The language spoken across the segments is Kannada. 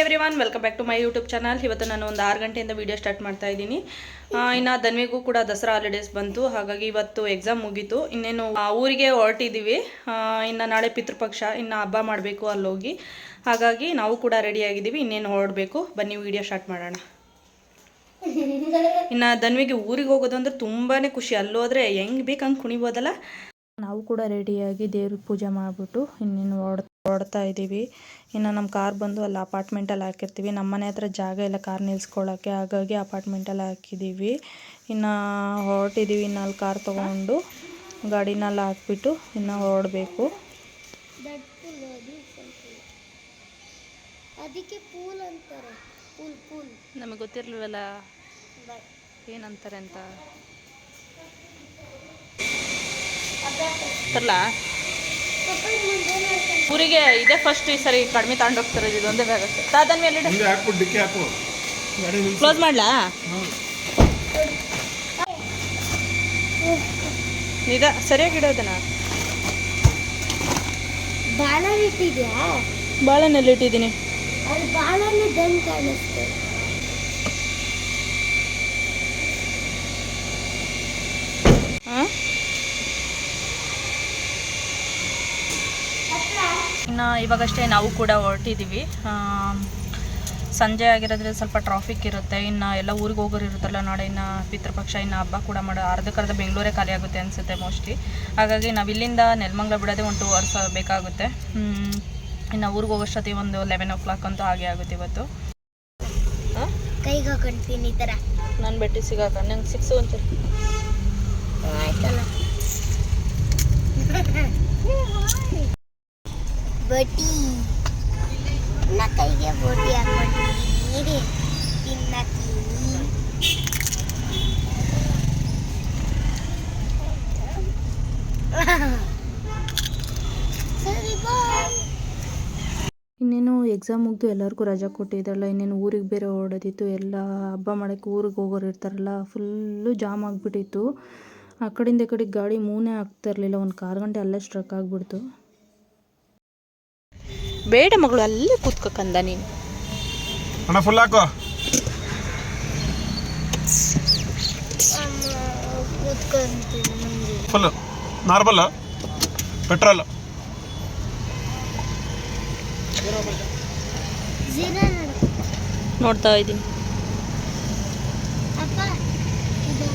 Everyone welcome back to my YouTube channel ಇವತ್ತು ನಾನು ಒಂದು ಆರು ಗಂಟೆಯಿಂದ ವೀಡಿಯೋ ಸ್ಟಾರ್ಟ್ ಮಾಡ್ತಾ ಇದ್ದೀನಿ. ಇನ್ನು ದನ್ವಿಗೂ ಕೂಡ ದಸರಾ ಹಾಲಿಡೇಸ್ ಬಂತು. ಹಾಗಾಗಿ ಇವತ್ತು ಎಕ್ಸಾಮ್ ಮುಗೀತು. ಇನ್ನೇನು ಊರಿಗೆ ಹೊರಟಿದ್ದೀವಿ ಇನ್ನು ನಾಳೆ ಪಿತೃಪಕ್ಷ ಇನ್ನು ಹಬ್ಬ ಮಾಡಬೇಕು ಅಲ್ಲೋಗಿ. ಹಾಗಾಗಿ ನಾವು ಕೂಡ ರೆಡಿ ಆಗಿದ್ದೀವಿ. ಇನ್ನೇನು ಹೊರಡಬೇಕು ಬನ್ನಿ ವೀಡಿಯೋ ಸ್ಟಾರ್ಟ್ ಮಾಡೋಣ. ಇನ್ನು ಧನ್ವಿಗೆ ಊರಿಗೆ ಹೋಗೋದು ಅಂದ್ರೆ ತುಂಬಾ ಖುಷಿ. ಅಲ್ಲೋದ್ರೆ ಹೆಂಗೆ ಬೇಕು ಹಂಗೆ ಕುಣಿಬೋದಲ್ಲ? ನಾವು ಕೂಡ ರೆಡಿಯಾಗಿ ದೇವ್ರಿಗೆ ಪೂಜೆ ಮಾಡಿಬಿಟ್ಟು ಇನ್ನೇನು ಹೊಡ್ ಹೊಡ್ತಾ ಇದ್ದೀವಿ. ಇನ್ನು ನಮ್ಮ ಕಾರ್ ಬಂದು ಅಲ್ಲಿ ಅಪಾರ್ಟ್ಮೆಂಟಲ್ಲಿ ಹಾಕಿರ್ತೀವಿ. ನಮ್ಮ ಮನೆ ಹತ್ರ ಜಾಗ ಇಲ್ಲ ಕಾರ್ ನಿಲ್ಸ್ಕೊಳ್ಳೋಕ್ಕೆ ಹಾಗಾಗಿ ಅಪಾರ್ಟ್ಮೆಂಟಲ್ಲಿ ಹಾಕಿದ್ದೀವಿ. ಇನ್ನು ಹೊರಟಿದ್ದೀವಿ. ಇನ್ನು ಅಲ್ಲಿ ಕಾರ್ ತೊಗೊಂಡು ಗಾಡಿನಲ್ಲಿ ಹಾಕ್ಬಿಟ್ಟು ಇನ್ನು ಹೊರಡಬೇಕು. ಅದಕ್ಕೆ ಪೂಲ್ ಅಂತಾರೆ. Pool pool. ನಮಗೆ ಗೊತ್ತಿರಲಿಲ್ಲ ಏನಂತಾರೆ ಅಂತ. ತರಲಾ? ಊರಿಗೆ ಇದೇ ಫಸ್ಟ್ ಈ ಸರಿ ಕಡಿಮೆ ತಗೊಂಡೋಗ್ತಿರೋದು ಇದು ಒಂದೇ ಬ್ಯಾಗ್ ಅಷ್ಟೇ ಸಾಧನ ಮೇಲೆ ಕ್ಲೋಸ್ ಮಾಡ್ಲಾ? ಇದ ಸರಿಯಾಗಿ ಇಟ್ಟಿದ್ಯಾ? ಬಾಳೆನಲ್ಲಿ ಇಟ್ಟಿದ್ದೀನಿ. ಹಾಂ? ಇನ್ನು ಇವಾಗಷ್ಟೇ ನಾವು ಕೂಡ ಹೊರಟಿದ್ದೀವಿ ಸಂಜೆ ಆಗಿರೋದ್ರಿಂದ ಸ್ವಲ್ಪ ಟ್ರಾಫಿಕ್ ಇರುತ್ತೆ. ಇನ್ನು ಎಲ್ಲ ಊರಿಗೆ ಹೋಗೋರು ಇರುತ್ತಲ್ಲ ನಾಳೆ ಇನ್ನು ಪಿತೃಪಕ್ಷ ಇನ್ನು ಹಬ್ಬ ಕೂಡ ಮಾಡೋ ಅರ್ಧಕ್ಕರ್ಧ ಬೆಂಗಳೂರೇ ಖಾಲಿ ಆಗುತ್ತೆ ಅನಿಸುತ್ತೆ ಮೋಸ್ಟ್ಲಿ ಹಾಗಾಗಿ ನಾವು ಇಲ್ಲಿಂದ ನೆಲಮಂಗ್ಲ ಬಿಡೋದೇ ಒಂದು ಟೂ ಅವರ್ಸ್ ಬೇಕಾಗುತ್ತೆ. ಇನ್ನು ಊರಿಗೆ ಹೋಗೋಷ್ಟೊತ್ತಿಗೆ ಒಂದು ಲೆವೆನ್ ಓ ಕ್ಲಾಕ್ ಅಂತೂ ಹಾಗೆ ಆಗುತ್ತೆ ಇವತ್ತು. ಕೈಗೆ ಹಾಕೊಂತೀನಿ ಈ ಥರ ನಾನು ಬೆಟ್ಟಿ ಸಿಗಾಕ ನಂಗೆ ಸಿಕ್ಸು ಒಂಚೂರು. ಆಯ್ತಲ್ಲ. ನನ್ನ ಕೈಗೆ ಬೋಟಿ ತಿನ್ನತೀನಿ ಇನ್ನೇನು ಎಕ್ಸಾಮ್ ಮುಗಿದು ಎಲ್ಲರಿಗೂ ರಜಾ ಕೊಟ್ಟಿದ್ದಾರಲ್ಲ ಇನ್ನೇನು ಊರಿಗೆ ಬೇರೆ ಓಡೋದಿತ್ತು ಎಲ್ಲ ಹಬ್ಬ ಮಾಡೋಕ್ಕೆ ಊರಿಗೆ ಹೋಗೋರು ಇರ್ತಾರಲ್ಲ ಫುಲ್ಲು ಜಾಮ್ ಆಗಿಬಿಟ್ಟಿತ್ತು. ಆ ಕಡೆಯಿಂದ ಕಡೆಗೆ ಗಾಡಿ ಮೂನೇ ಆಗ್ತಾ ಇರಲಿಲ್ಲ, ಒಂದು ಕಾರು ಗಂಟೆ ಅಲ್ಲೇ ಸ್ಟ್ರಕ್ ಆಗಿಬಿಡ್ತು. ಬೇಡ ಮಗಳು ಅಲ್ಲೇ ಕೂತ್ಕೊಂಡ ನೀನು. ಅಣ್ಣ ಫುಲ್ ಹಾಕು. ಫುಲ್ ನಾರ್ಮಲ್ ಪೆಟ್ರೋಲ್ ನೋಡ್ತಾ ಇದ್ದೀನಿ ಅಪ್ಪ ಇದು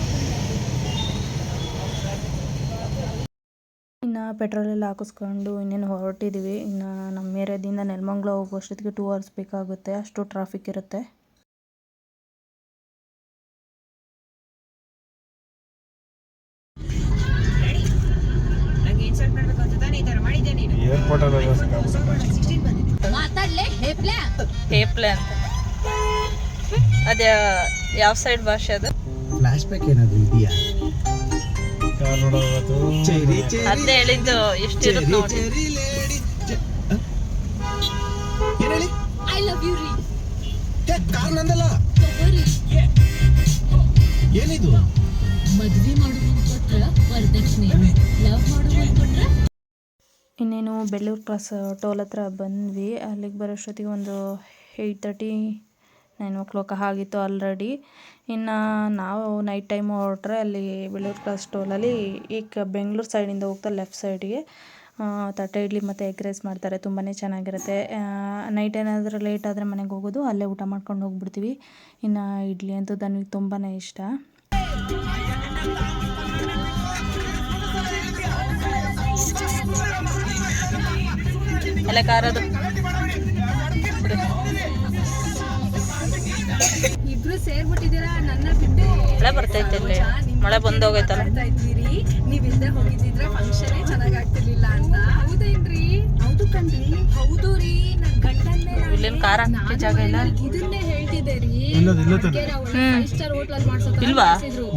ಇನ್ನು ಪೆಟ್ರೋಲ್ ಎಲ್ಲ ಹಾಕಿಸ್ಕೊಂಡು ಇನ್ನೇನು ಹೊರಟಿದ್ದೀವಿ ಇನ್ನು ನಮ್ಮ ಏರಿಯಾದಿಂದ ನೆಲಮಂಗ್ಲ ಹೋಗೋಷ್ಟೊತ್ತಿಗೆ ಟೂ ಅವರ್ಸ್ ಬೇಕಾಗುತ್ತೆ. ಅಷ್ಟು ಟ್ರಾಫಿಕ್ ಇರುತ್ತೆ. ಏರ್ಪೋರ್ಟ್ ಹೇಪ್ಲೆ ಅಂತ ಅದೇ ಯಾವ ಸೈಡ್ ಭಾಷೆ ಅದು ಫ್ಲಾಶ್ ಬ್ಯಾಕ್ ಏನಾದ್ರು ಇದೆಯಾ? ಅದೇ. ಹೇಳಿದ್ದು ಎಷ್ಟಿರುತ್ತೆ ನೋಡಿ. ಏನ್ ಹೇಳಿ? ಐ ಲವ್ ಯು ರೀ ಕಾರ್ ನಂದಲ್ಲ ಏನಿದು? ಮದ್ವೆ ಮಾಡುವ ಕೊಟ್ರ ವರದಕ್ಷಿಣೆ. ಲವ್ ಮಾಡುವ ಕೊಟ್ರ ಇನ್ನೇನು ಬೆಳ್ಳೂರು ಕ್ರಾಸ್ ಟೋಲ್ ಹತ್ರ ಬಂದ್ವಿ. ಅಲ್ಲಿಗೆ ಬರೋಷ್ಟೊತ್ತಿಗೆ ಒಂದು eight thirty nine o'clock ಆಗಿತ್ತು ಆಲ್ರೆಡಿ ಇನ್ನು ನಾವು ನೈಟ್ ಟೈಮ್ ಹೊರಟ್ರೆ ಅಲ್ಲಿ ಬೆಳ್ಳೂರು ಕ್ರಾಸ್ ಟೋಲಲ್ಲಿ ಈಗ ಬೆಂಗಳೂರು ಸೈಡಿಂದ ಹೋಗ್ತಾ ಲೆಫ್ಟ್ ಸೈಡಿಗೆ ತಟ್ಟೆ ಇಡ್ಲಿ ಮತ್ತು ಎಗ್ ರೈಸ್ ಮಾಡ್ತಾರೆ ತುಂಬಾ ಚೆನ್ನಾಗಿರುತ್ತೆ. ನೈಟ್ ಏನಾದರೂ ಲೇಟ್ ಆದರೆ ಮನೆಗೆ ಹೋಗೋದು ಅಲ್ಲೇ ಊಟ ಮಾಡ್ಕೊಂಡು ಹೋಗ್ಬಿಡ್ತೀವಿ. ಇನ್ನು ಇಡ್ಲಿ ಅಂತೂ ನನಗೆ ತುಂಬಾ ಇಷ್ಟ. ಎಲ್ಲ ಕಾರದು ಮಳೆ ಬರ್ತೈತೆ ಇಲ್ಲಿ. ಮಳೆ ಬಂದೋಗೈತಲ್ಲ. ಮಾಡ್ತಾ ಇದ್ದೀರಿ. ನೀವ್ ಇಲ್ದೆ ಹೋಗಿದ್ದಿದ್ರೆ ಫಂಕ್ಷನ್ ಚೆನ್ನಾಗ್ ಆಗ್ತಿರ್ಲಿಲ್ಲ ಅಂತ. ಹೌದೇನ್ರಿ? ಹೌದು ಕಣ್ರಿ ಹೌದು ರೀ. ನನ್ ಗಂಡನ್ನೇ ನಾನ್ ಇಲ್ಲೇನ್ ಕಾರ್ ಜಾಗ ಇಲ್ಲ? ಇದನ್ನೇ ಹೇಳ್ತಿದ್ದೆ ರೀ. ಇಲ್ಲದ ಇಲ್ಲ ತಾನೆ. ಫೈವ್ ಸ್ಟಾರ್ ಹೋಟ್ಲಲ್ಲಿ ಮಾಡ್ಸೋ ಇಲ್ವಾ?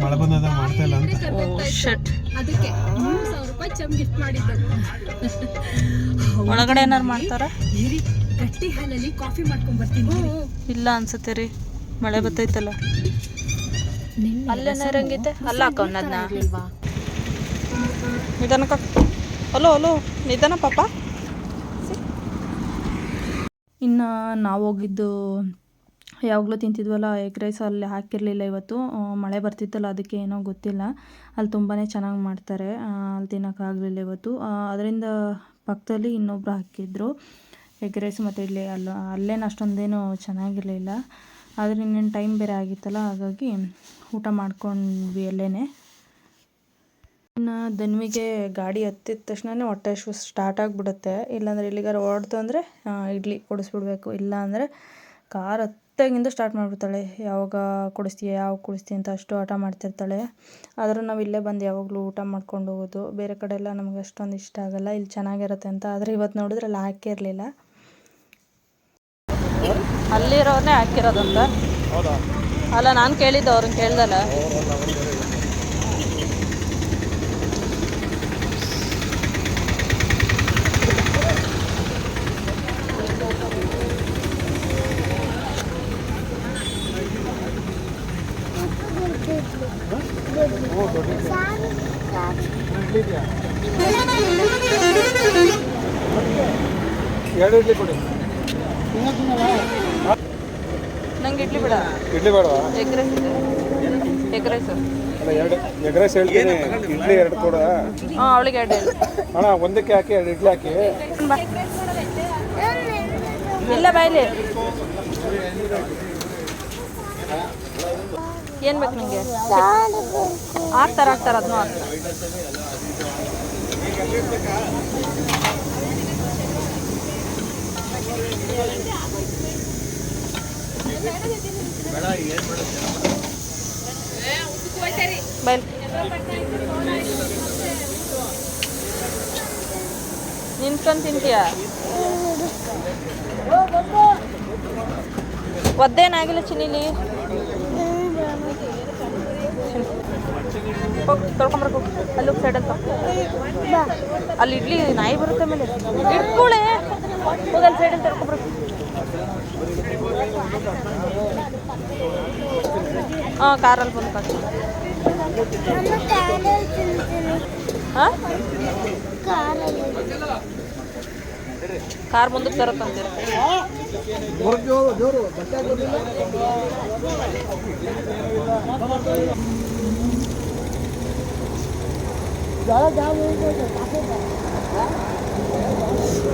ಮಳೆ ಬಂದದ ಮಾಡ್ತಾ ಇಲ್ಲ ಅಂತ. ಓ ಶಟ್ ಅದಕ್ಕೆ ಮೂರು ಸಾವಿರ ರೂಪಾಯಿ ಚಮ್ ಗಿಫ್ಟ್ ಮಾಡಿದ್ದರು ಒಳಗಡೆ ಏನಾರು ಮಾಡ್ತಾರ? ಇರಿ ಗಟ್ಟಿ ಹಾಲಲ್ಲಿ ಕಾಫಿ ಮಾಡ್ಕೊಂಡ್ ಬರ್ತೀನಿ ಇಲ್ಲ ಅನ್ಸುತ್ತೆ ರೀ. ಮಳೆ ಬರ್ತೈತಲ್ಲ ಅಲ್ಲೇನ ಅಲ್ಲ ಹಾಕೋನದ್ನ ನಿಧಾನಕ್ಕ ಹಲೋ ಅಲೋ ನಿಧಾನ ಪಾಪ. ಇನ್ನು ನಾವು ಹೋಗಿದ್ದು ಯಾವಾಗಲೂ ತಿಂತಿದ್ವಲ್ಲ ಎಗ್ ರೈಸ್ ಅಲ್ಲಿ ಹಾಕಿರಲಿಲ್ಲ ಇವತ್ತು. ಮಳೆ ಬರ್ತಿತ್ತಲ್ಲ ಅದಕ್ಕೆ ಏನೋ ಗೊತ್ತಿಲ್ಲ. ಅಲ್ಲಿ ತುಂಬಾ ಚೆನ್ನಾಗಿ ಮಾಡ್ತಾರೆ. ಅಲ್ಲಿ ತಿನ್ನೋಕ್ಕಾಗಲಿಲ್ಲ ಇವತ್ತು. ಅದರಿಂದ ಪಕ್ಕದಲ್ಲಿ ಇನ್ನೊಬ್ರು ಹಾಕಿದ್ರು. ಎಗ್ ರೈಸ್ ಮತ್ತು ಇಲ್ಲಿ ಅಲ್ಲ ಅಲ್ಲೇನು ಅಷ್ಟೊಂದೇನು ಚೆನ್ನಾಗಿರಲಿಲ್ಲ. ಆದರೆ ಇನ್ನೇನು ಟೈಮ್ ಬೇರೆ ಆಗಿತ್ತಲ್ಲ, ಹಾಗಾಗಿ ಊಟ ಮಾಡ್ಕೊಂಡ್ವಿ ಅಲ್ಲೇ ಇನ್ನು ದನ್ವಿಗೆ ಗಾಡಿ ಹತ್ತಿದ ತಕ್ಷಣವೇ ಹೊಟ್ಟೆ ಶು ಸ್ಟಾರ್ಟ್ ಆಗಿಬಿಡುತ್ತೆ. ಇಲ್ಲಾಂದರೆ ಇಲ್ಲಿಗಾರ ಹೊರಡ್ತು ಅಂದರೆ ಇಡ್ಲಿ ಕೊಡಿಸ್ಬಿಡ್ಬೇಕು. ಇಲ್ಲ ಅಂದರೆ ಕಾರ್ ಹತ್ತಾಗಿಂದ ಸ್ಟಾರ್ಟ್ ಮಾಡಿಬಿಡ್ತಾಳೆ. ಯಾವಾಗ ಕೊಡಿಸ್ತೀಯ ಯಾವಾಗ ಕೊಡಿಸ್ತೀಯ ಅಂತ ಅಷ್ಟು ಆಟ ಮಾಡ್ತಿರ್ತಾಳೆ. ಆದರೂ ನಾವು ಇಲ್ಲೇ ಬಂದು ಯಾವಾಗಲೂ ಊಟ ಮಾಡ್ಕೊಂಡು ಹೋಗೋದು. ಬೇರೆ ಕಡೆ ಎಲ್ಲ ನಮಗೆ ಅಷ್ಟೊಂದು ಇಷ್ಟ ಆಗಲ್ಲ. ಇಲ್ಲಿ ಚೆನ್ನಾಗಿರುತ್ತೆ ಅಂತ. ಆದರೆ ಇವತ್ತು ನೋಡಿದ್ರೆ ಅಲ್ಲಿ ಹಾಕಿರಲಿಲ್ಲ ಅಲ್ಲಿರೋನೇ ಹಾಕಿರೋದಂತ ಅಲ್ಲ ನಾನು ಕೇಳಿದ್ದು ಅವ್ರನ್ನ ಕೇಳ್ದಲ್ಲ. ಎರಡು ಇಡ್ಲಿ ಕೊಡಿ. ನಂಗೆ ಇಡ್ಲಿ ಬೇಡ. ಇಡ್ಲಿ ಬೇಡವಾ? ಎಗ್ ರೈಸ್ ಇದೆ. Egg rice. ಅಲ್ಲ ಎರಡು ಎಗ್ ರೈಸ್ ಹೇಳ್ತೀನಿ. ಇಡ್ಲಿ ಎರಡು ಕೊಡ. ಹಾಂ ಅವಳಿಗೆ ಎರಡು ಹೇಳು. ಅಣ್ಣ ಒಂದಕ್ಕೆ ಹಾಕಿ ಎರಡು ಇಡ್ಲಿ ಹಾಕಿ. ಇಲ್ಲ ಬಾಯ್ಲಿ ಏನು ಬೇಕು ನಿಮಗೆ ಆಗ್ತಾರೆ ಹಾಕ್ತಾರೆ ಅದನ್ನೂ ಹಾಕ್ತಾರೆ ಬೈಲ್ ನಿಂತ್ಕೊಂಡು ತಿಂತೀಯ? ಒದ್ದೇನಾಗಿಲ್ಲ ಚಿನ್ನಿಲಿ? ಹೋಗಿ ತೊಳ್ಕೊಂಬರ್ಕು ಅಲ್ಲಿ ಹೋಗಿ ಅಂತ ಅಲ್ಲಿ ಇಡ್ಲಿ ನಾಯಿ ಬರುತ್ತೆ ಮೇಲೆ ಇಟ್ಕೊಳ್ಳೆ ಹೋಗಿ ಸೈಡಲ್ಲಿ ತೊಳ್ಕೊಂಬರ್ಕು ಹಾಂ ಕಾರಲ್ಲಿ ಬಂದು ಕಟ್ಟಿ ಹಾಂ ಕಾರ್ ಮುಂದಕ್ಕೆ ತರತ್ತಂತೀರ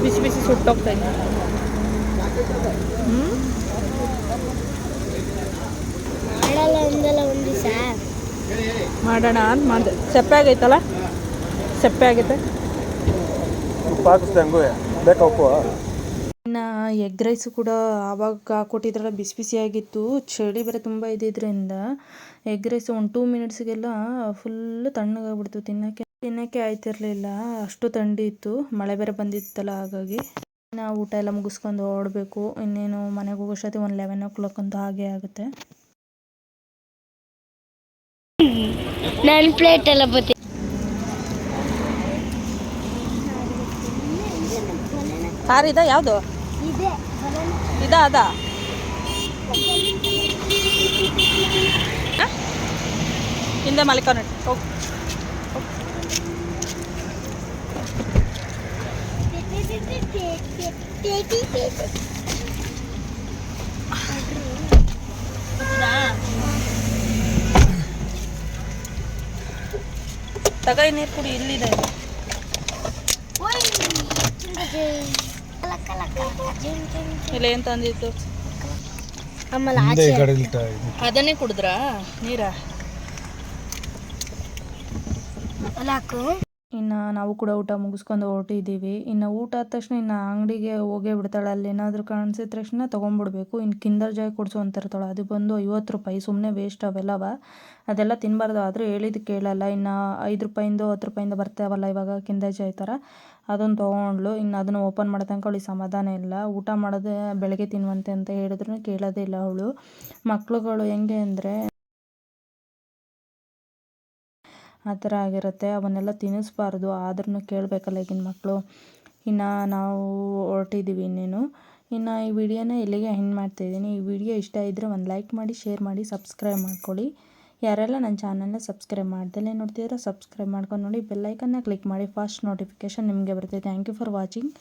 ಬಿಸಿ ಬಿಸಿ ಸುಟ್ಟೋಗ್ತಾ ಇದೆ ಮಾಡೋಣ ಅಂತ ಮಾಡಿದೆ. ಸಪ್ಪೆ ಆಗೈತಲ್ಲ? ಸಪ್ಪೆ ಆಗೈತೆ. ಉಪ್ಪು ಬೇಕಾ ಉಪ್ಪು? ಇನ್ನು ಎಗ್ ರೈಸು ಕೂಡ ಆವಾಗ ಕೊಟ್ಟಿದ್ರಲ್ಲ ಬಿಸಿ ಬಿಸಿಯಾಗಿತ್ತು ಚಳಿ ಬೇರೆ ತುಂಬ ಇದ್ದಿದ್ದರಿಂದ ಎಗ್ ರೈಸ್ ಒಂದು ಟೂ ಮಿನಿಟ್ಸ್ಗೆಲ್ಲ ಫುಲ್ಲು ತಣ್ಣಗಾಗ್ಬಿಡ್ತು. ತಿನ್ನೋಕ್ಕೆ ತಿನ್ನೋಕ್ಕೆ ಆಯ್ತಿರಲಿಲ್ಲ. ಅಷ್ಟು ಥಂಡಿ ಇತ್ತು ಮಳೆ ಬೇರೆ ಬಂದಿತ್ತಲ್ಲ ಹಾಗಾಗಿ. ನಾವು ಊಟ ಎಲ್ಲ ಮುಗಿಸ್ಕೊಂಡು ಓಡಬೇಕು. ಇನ್ನೇನು ಮನೆಗೆ ಹೋಗೋಷ್ಟೊತ್ತಿಗೆ ಒಂದು ಲೆವೆನ್ ಓ ಕ್ಲಾಕ್ ಅಂತ ಹಾಗೆ ಆಗುತ್ತೆ. ನನ್ನ ಪ್ಲೇಟ್ ಎಲ್ಲ ಬತ್ತಿ. ಕಾರ್ ಇದೆ? ಯಾವುದು? ಇದೆ. ಇದ ಅದ? ಹ? ಹಿಂದೆ ಮಲ್ಕೊಂಡು ಹೋಗಿ. ತಗೈ ನೀರು ಕುಡಿ ಇಲ್ಲಿದೆ. ಇಲ್ಲ ಏನ್ ತಂದಿತ್ತು ಅದನ್ನೇ ಕುಡಿದ್ರಾ? ನೀರ? ಇನ್ನು ನಾವು ಕೂಡ ಊಟ ಮುಗಿಸ್ಕೊಂಡು ಹೊರಟಿದ್ದೀವಿ. ಇನ್ನು ಊಟ ಆದ ತಕ್ಷಣ ಇನ್ನು ಅಂಗಡಿಗೆ ಹೋಗೇ ಬಿಡ್ತಾಳೆ. ಅಲ್ಲಿ ಏನಾದರೂ ಕಾಣಿಸಿದ ತಕ್ಷಣ ತೊಗೊಂಡ್ಬಿಡ್ಬೇಕು. ಇನ್ನು ಕಿಂದರ್ ಜಾಯ್ ಕೊಡಿಸು ಅಂತಿರ್ತಾಳೆ ಅದು ಬಂದು ಐವತ್ತು ರೂಪಾಯಿ. ಸುಮ್ಮನೆ ವೇಸ್ಟ್ ಅವೆಲ್ಲವ. ಅದೆಲ್ಲ ತಿನ್ನಬಾರ್ದು ಆದರೂ ಹೇಳಿದ್ದು ಕೇಳಲ್ಲ. ಇನ್ನು ಐದು ರೂಪಾಯಿಂದ ಹತ್ತು ರೂಪಾಯಿಂದ ಬರ್ತಾವಲ್ಲ ಇವಾಗ ಕಿಂದರ್ ಜಾಯ್ ಥರ ಅದನ್ನು ತೊಗೊಂಡ್ಳು. ಇನ್ನು ಅದನ್ನು ಓಪನ್ ಮಾಡೋ ತನಕ ಅವಳಿಗೆ ಸಮಾಧಾನ ಇಲ್ಲ. ಊಟ ಮಾಡೋದೇ ಬೆಳಗ್ಗೆ ತಿನ್ನುವಂತೆ ಅಂತ ಹೇಳಿದ್ರು ಕೇಳೋದೇ ಇಲ್ಲ ಅವಳು. ಮಕ್ಕಳುಗಳು ಹೆಂಗೆ ಅಂದರೆ ಆ ಥರ ಆಗಿರುತ್ತೆ. ಅವನ್ನೆಲ್ಲ ತಿನ್ನಿಸ್ಬಾರ್ದು. ಆದ್ರೂ ಕೇಳಬೇಕಲ್ಲ ಈಗಿನ ಮಕ್ಕಳು ಇನ್ನು ನಾವು ಹೊರಟಿದ್ದೀವಿ ಇನ್ನೇನು. ಇನ್ನು ಈ ವಿಡಿಯೋನ ಇಲ್ಲಿಗೆ ಎಂಡ್ ಮಾಡ್ತಾಯಿದ್ದೀನಿ ಈ ವಿಡಿಯೋ ಇಷ್ಟ ಇದ್ದರೆ ಒಂದು ಲೈಕ್ ಮಾಡಿ, ಶೇರ್ ಮಾಡಿ, ಸಬ್ಸ್ಕ್ರೈಬ್ ಮಾಡ್ಕೊಳ್ಳಿ. ಯಾರೆಲ್ಲ ನನ್ನ ಚಾನಲ್ನ ಸಬ್ಸ್ಕ್ರೈಬ್ ಮಾಡ್ದಲೇ ನೋಡ್ತಿದ್ರೆ ಸಬ್ಸ್ಕ್ರೈಬ್ ಮಾಡ್ಕೊಂಡು ನೋಡಿ. ಬೆಲ್ಲೈಕನ್ನ ಕ್ಲಿಕ್ ಮಾಡಿ. ಫಾಸ್ಟ್ ನೋಟಿಫಿಕೇಷನ್ ನಿಮಗೆ ಬರುತ್ತೆ. Thank you for watching